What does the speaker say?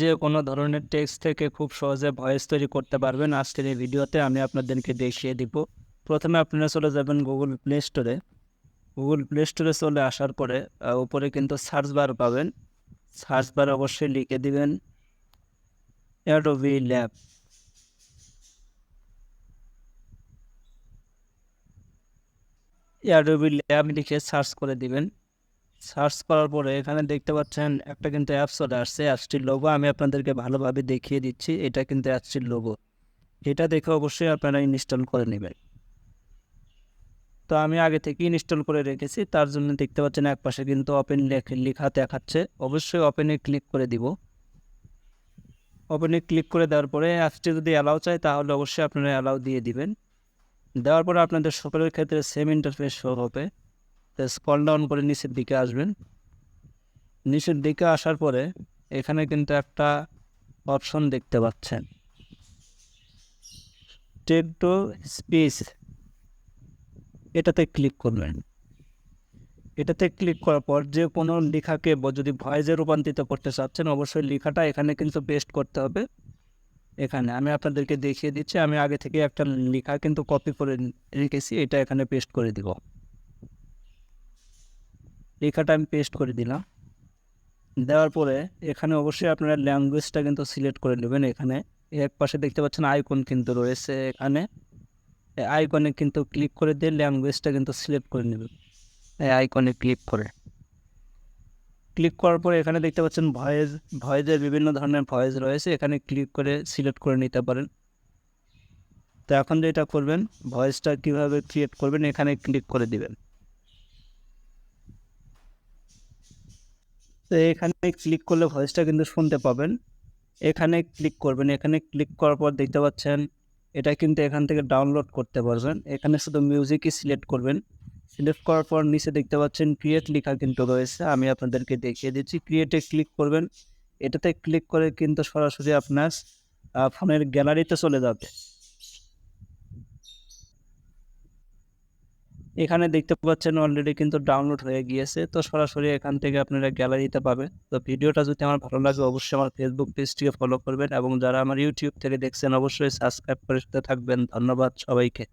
যে কোনো ধরনের টেক্সট থেকে খুব সহজে ভয়েস তৈরি করতে পারবেন। আজকের এই ভিডিওতে আমি আপনাদেরকে দেখিয়ে দিব। প্রথমে আপনারা চলে যাবেন গুগল প্লে স্টোরে গুগল প্লে স্টোরে চলে আসার পরে উপরে কিন্তু সার্চ বার পাবেন। সার্চ বার অবশ্যই লিখে দিবেন অ্যাডোবি ল্যাব অ্যাডোবি ল্যাব লিখে সার্চ করে দিবেন। সার্চ করার পরে এখানে দেখতে পাচ্ছেন একটা কিন্তু অ্যাপস চলে আসছে, অ্যাপসটির লোগো আমি আপনাদেরকে ভালোভাবে দেখিয়ে দিচ্ছি। এটা কিন্তু অ্যাপসটির লোগো এটা দেখে অবশ্যই আপনারা ইনস্টল করে নেবেন। তো আমি আগে থেকে ইনস্টল করে রেখেছি, তার জন্য দেখতে পাচ্ছেন এক পাশে কিন্তু ওপেন লেখা দেখাচ্ছে। অবশ্যই ওপেনে ক্লিক করে দিব। ওপেনে ক্লিক করে দেওয়ার পরে অ্যাপসটি যদি অ্যালাউ চায়, তাহলে অবশ্যই আপনারা অ্যালাউ দিয়ে দিবেন। দেওয়ার পরে আপনাদের সকলের ক্ষেত্রে সেম ইন্টারফেস হবে। স্কল ডাউন করে নিচের দিকে আসবেন। নিচের দিকে আসার পরে এখানে কিন্তু একটা অপশন দেখতে পাচ্ছেন। টেক টু স্পেস এটাতে ক্লিক করবেন। এটাতে ক্লিক করার পর যে কোনো লেখাকে যদি ভয়েসে রূপান্তরিত করতে চাচ্ছেন, অবশ্যই লেখাটা এখানে কিন্তু পেস্ট করতে হবে। এখানে আমি আপনাদেরকে দেখিয়ে দিচ্ছি, আমি আগে থেকে একটা লেখা কিন্তু কপি করে রেখেছি, এটা এখানে পেস্ট করে দিব। লেখাটা আমি পেস্ট করে দিলাম। দেওয়ার পরে এখানে অবশ্যই আপনারা ল্যাঙ্গুয়েজটা কিন্তু সিলেক্ট করে নেবেন এখানে। এক পাশে দেখতে পাচ্ছেন আইকন কিন্তু রয়েছে এখানে। আইকনে কিন্তু ক্লিক করে দিয়ে ল্যাঙ্গুয়েজটা কিন্তু সিলেক্ট করে নেবেন। এই আইকনে ক্লিক করে। ক্লিক করার পরে এখানে দেখতে পাচ্ছেন ভয়েস, ভয়েসের বিভিন্ন ধরনের ভয়েস রয়েছে। এখানে ক্লিক করে সিলেক্ট করে নিতে পারেন। তো এখন যেটা করবেন, ভয়েসটা কীভাবে ক্রিয়েট করবেন, এখানে ক্লিক করে দিবেন। তো এখানে ক্লিক করলে ভয়েসটা কিন্তু শুনতে পাবেন। এখানে ক্লিক করবেন। এখানে ক্লিক করার পর দেখতে পাচ্ছেন, এটা কিন্তু এখান থেকে ডাউনলোড করতে পারবেন। এখানে শুধু মিউজিকই সিলেক্ট করবেন। সিলেক্ট করার পর নিচে দেখতে পাচ্ছেন ক্রিয়েট লেখা কিন্তু রয়েছে। আমি আপনাদেরকে দেখিয়ে দিচ্ছি। ক্রিয়েটে ক্লিক করবেন। এটাতে ক্লিক করে কিন্তু সরাসরি আপনার ফোনের গ্যালারিতে চলে যাবে। এখানে দেখতে পাচ্ছেন অলরেডি কিন্তু ডাউনলোড হয়ে গিয়েছে। তো সরাসরি এখান থেকে আপনারা গ্যালারিতে পাবেন। তো ভিডিওটা যদি আমার ভালো লাগে, অবশ্যই আমার ফেসবুক পেজটিকে ফলো করবেন এবং যারা আমার ইউটিউব থেকে দেখছেন, অবশ্যই সাবস্ক্রাইব করে থাকবেন। ধন্যবাদ সবাইকে।